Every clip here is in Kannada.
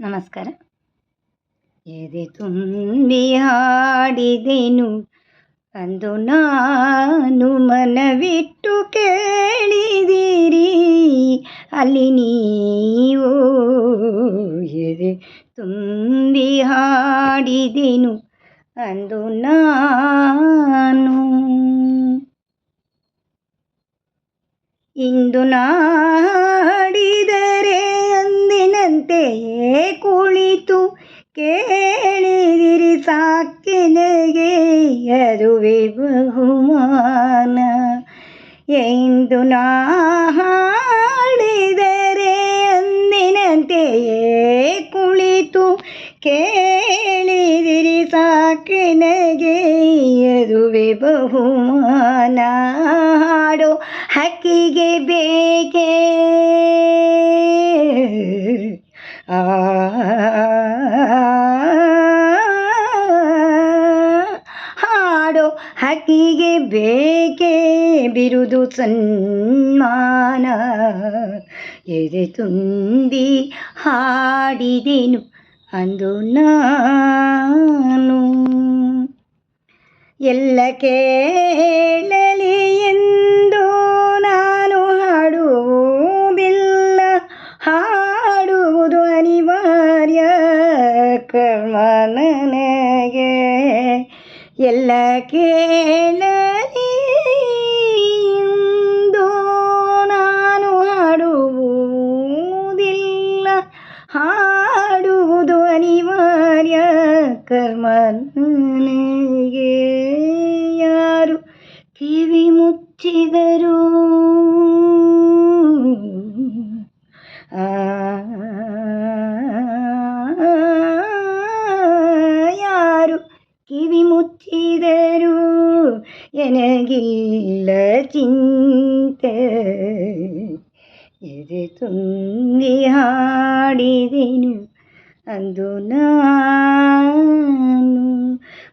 ನಮಸ್ಕಾರ. ಎದೆ ತುಂಬಿ ಹಾಡಿದೆನು, ಅಂದು ನಾನು ಮನವಿಟ್ಟು ಕೇಳಿದಿರಿ, ಅಲ್ಲಿ ನೀವು ಎದೆ ತುಂಬಿ ಹಾಡಿದೆನು, ಅಂದು ನಾನು. ಇಂದು ನಾಡಿದರೆ ಅಂದಿನಂತೆಯೇ ಕುಳಿತು ಕೇಳಿದಿರಿ ಸಾಕಿನಗೆ ಅದುವೆ ಬಹುಮಾನ. ಎಂದು ನಾಡಿದರೆ ಅಂದಿನಂತೆಯೇ ಕುಳಿತು ಕೇಳಿದಿರಿ ಸಾಕಿನಗೆ ಅದುವೆ ಬಹುಮಾನ. ಹಾಡೋ ಹಕ್ಕಿಗೆ ಬೇಕೆ ಹಾಡೋ ಹಕ್ಕಿಗೆ ಬೇಕೇ ಬಿರುದು ಸನ್ಮಾನ. ಎದೆ ತುಂಬಿ ಹಾಡಿದೆನು ಅಂದು ನಾನು. ಎಲ್ಲ ಕೇಳಲಿ ಕರ್ಮ ನನಗೆ ಎಲ್ಲ ಕೇಳಲಿ ಎಂದು ನಾನು ಹಾಡುವುದಿಲ್ಲ ಹಾಡುವುದು ಅನಿವಾರ್ಯ ಕರ್ಮ ನನಗೆ ಯಾರು ಕಿವಿ ಎನಗಿಲ್ಲ ಚಿಂತೆ ಎದೆ ತುಂಬಿ ಹಾಡಿದೆನು ಅಂದು ನಾನು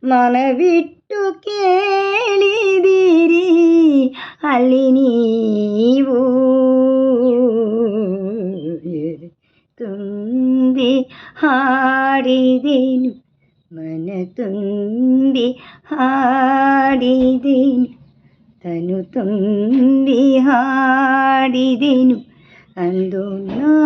ಮನವಿಟ್ಟು ಕೇಳಿದಿರಿ ಅಲ್ಲಿ ನೀವು ಎದೆ ತುಂಬಿ ಹಾಡಿದೆನು ಮನ ತುಂಬಿ ಹಾಡಿದೆನು ತನು ತುಂಬಿ ಹಾಡಿದೆನು ಅಂದು ನಾನು